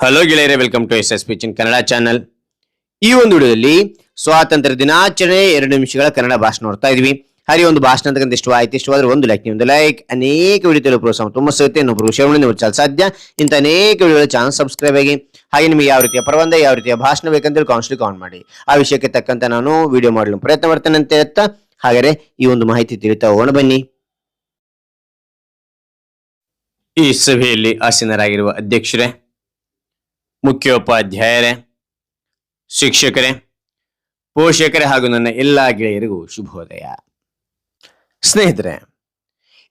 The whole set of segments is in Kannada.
ಹಲೋ ಗೆಳೆಯರೆ ವೆಲ್ಕಮ್ ಟು ಎಸ್ ಎಸ್ ಪಿಚಿನ್ ಕನ್ನಡ ಚಾನಲ್ ಈ ಒಂದು ವಿಡಿಯೋದಲ್ಲಿ ಸ್ವಾತಂತ್ರ್ಯ ದಿನಾಚರಣೆ ಎರಡು ನಿಮಿಷಗಳ ಕನ್ನಡ ಭಾಷಣ ನೋಡ್ತಾ ಇದೀವಿ. ಹಾಗೆ ಒಂದು ಭಾಷಣ ಅಂತಕ್ಕಂಥ ಇಷ್ಟವಾಯ್ತು. ಇಷ್ಟವಾದ್ರೆ ಒಂದು ಲೈಕ್ ಒಂದು ಲೈಕ್ ಅನೇಕ ವಿಡಿಯೋ ಪ್ರೋತ್ಸಾಹ ತುಂಬ ಸಿಗುತ್ತೆ. ಇನ್ನೊಬ್ಬರು ವಿಷಯವನ್ನು ನೀವು ಚಾಲ್ ಸಾಧ್ಯ. ಇಂಥ ಅನೇಕ ವಿಡಿಯೋಗಳ ಚಾನಲ್ ಸಬ್ಸ್ಕ್ರೈಬ್ ಆಗಿ, ಹಾಗೆ ನಿಮಗೆ ಯಾವ ರೀತಿಯ ಪ್ರಬಂಧ, ಯಾವ ರೀತಿಯ ಭಾಷಣ ಬೇಕಂತೇಳಿ ಕಾನ್ಸ್ಟ್ಲಿ ಕಾನ್ ಮಾಡಿ. ಆ ವಿಷಯಕ್ಕೆ ತಕ್ಕಂತ ನಾನು ವಿಡಿಯೋ ಮಾಡಲು ಪ್ರಯತ್ನ ಮಾಡ್ತೇನೆ ಅಂತ ಹೇಳ್ತಾ, ಹಾಗಾದ್ರೆ ಈ ಒಂದು ಮಾಹಿತಿ ತಿಳಿತಾ ಹೋಗೋಣ, ಬನ್ನಿ. ಈ ಸಭೆಯಲ್ಲಿ ಆಸೀನರಾಗಿರುವ ಅಧ್ಯಕ್ಷರೇ ಮುಖ್ಯೋಪಾಧ್ಯಾಯರೇ, ಶಿಕ್ಷಕರೇ, ಪೋಷಕರೇ ಹಾಗೂ ನನ್ನ ಎಲ್ಲ ಗೆಳೆಯರಿಗೂ ಶುಭೋದಯ. ಸ್ನೇಹಿತರೆ,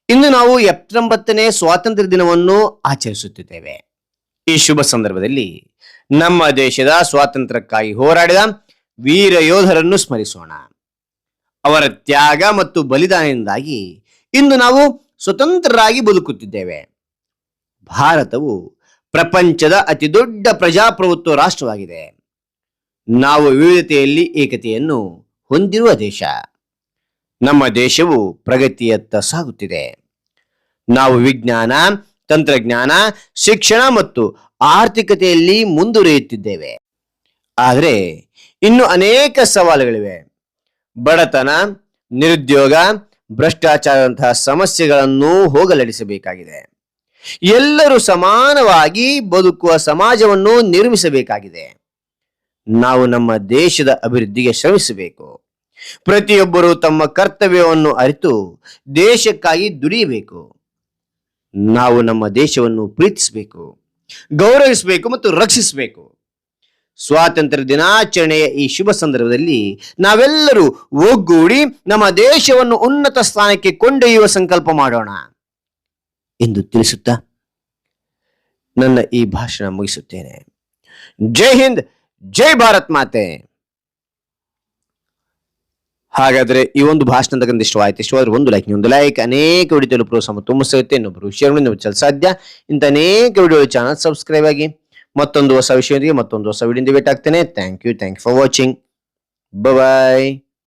ಇಂದು ನಾವು ಎಪ್ಪತ್ತೊಂಬತ್ತನೇ ಸ್ವಾತಂತ್ರ್ಯ ದಿನವನ್ನು ಆಚರಿಸುತ್ತಿದ್ದೇವೆ. ಈ ಶುಭ ಸಂದರ್ಭದಲ್ಲಿ ನಮ್ಮ ದೇಶದ ಸ್ವಾತಂತ್ರ್ಯಕ್ಕಾಗಿ ಹೋರಾಡಿದ ವೀರ ಯೋಧರನ್ನು ಸ್ಮರಿಸೋಣ. ಅವರ ತ್ಯಾಗ ಮತ್ತು ಬಲಿದಾನದಿಂದಾಗಿ ಇಂದು ನಾವು ಸ್ವತಂತ್ರರಾಗಿ ಬದುಕುತ್ತಿದ್ದೇವೆ. ಭಾರತವು ಪ್ರಪಂಚದ ಅತಿ ದೊಡ್ಡ ಪ್ರಜಾಪ್ರಭುತ್ವ ರಾಷ್ಟ್ರವಾಗಿದೆ. ನಾವು ವಿವಿಧತೆಯಲ್ಲಿ ಏಕತೆಯನ್ನು ಹೊಂದಿರುವ ದೇಶ. ನಮ್ಮ ದೇಶವು ಪ್ರಗತಿಯತ್ತ ಸಾಗುತ್ತಿದೆ. ನಾವು ವಿಜ್ಞಾನ, ತಂತ್ರಜ್ಞಾನ, ಶಿಕ್ಷಣ ಮತ್ತು ಆರ್ಥಿಕತೆಯಲ್ಲಿ ಮುಂದುವರಿಯುತ್ತಿದ್ದೇವೆ. ಆದರೆ ಇನ್ನು ಅನೇಕ ಸವಾಲುಗಳಿವೆ. ಬಡತನ, ನಿರುದ್ಯೋಗ, ಭ್ರಷ್ಟಾಚಾರದಂತಹ ಸಮಸ್ಯೆಗಳನ್ನು ಹೋಗಲಾಡಿಸಬೇಕಾಗಿದೆ. ಎಲ್ಲರೂ ಸಮಾನವಾಗಿ ಬದುಕುವ ಸಮಾಜವನ್ನು ನಿರ್ಮಿಸಬೇಕಾಗಿದೆ. ನಾವು ನಮ್ಮ ದೇಶದ ಅಭಿವೃದ್ಧಿಗೆ ಶ್ರಮಿಸಬೇಕು. ಪ್ರತಿಯೊಬ್ಬರು ತಮ್ಮ ಕರ್ತವ್ಯವನ್ನು ಅರಿತು ದೇಶಕ್ಕಾಗಿ ದುಡಿಯಬೇಕು. ನಾವು ನಮ್ಮ ದೇಶವನ್ನು ಪ್ರೀತಿಸಬೇಕು, ಗೌರವಿಸಬೇಕು ಮತ್ತು ರಕ್ಷಿಸಬೇಕು. ಸ್ವಾತಂತ್ರ್ಯ ದಿನಾಚರಣೆಯ ಈ ಶುಭ ಸಂದರ್ಭದಲ್ಲಿ ನಾವೆಲ್ಲರೂ ಒಗ್ಗೂಡಿ ನಮ್ಮ ದೇಶವನ್ನು ಉನ್ನತ ಸ್ಥಾನಕ್ಕೆ ಕೊಂಡೊಯ್ಯುವ ಸಂಕಲ್ಪ ಮಾಡೋಣ. ಎಂದು ತಿಳಿಸುತ್ತಾ, ನನ್ನ ಈ ಭಾಷಣ ಮುಗಿಸುತ್ತೇನೆ. ಜೈ ಹಿಂದ್, ಜೈ ಭಾರತ್ ಮಾತೆ. ಹಾಗಾದ್ರೆ ಈ ಒಂದು ಭಾಷಣ ಅಂತಕ್ಕಂಥ ಇಷ್ಟವಾಯಿತು ಇಷ್ಟವಾದ್ರೆ ಒಂದು ಲೈಕ್ ಒಂದು ಲೈಕ್ ಅನೇಕ ವಿಡಿಯೋ ಪ್ರೋತ್ಸಾಹ ತುಂಬ ಸಿಗುತ್ತೆ ಇನ್ನೊಬ್ಬರು ನೀವು ಚಲ ಸಾಧ್ಯ. ಇಂಥ ಅನೇಕ ವಿಡಿಯೋ ಚಾನಲ್ ಸಬ್ಸ್ಕ್ರೈಬ್ ಆಗಿ ಮತ್ತೊಂದು ಹೊಸ ವಿಷಯದೊಂದಿಗೆ ಮತ್ತೊಂದು ಹೊಸ ವಿಡಿಯೋದಿಂದ ಭೇಟಾಗ್ತೇನೆ thank you thank you for watching bye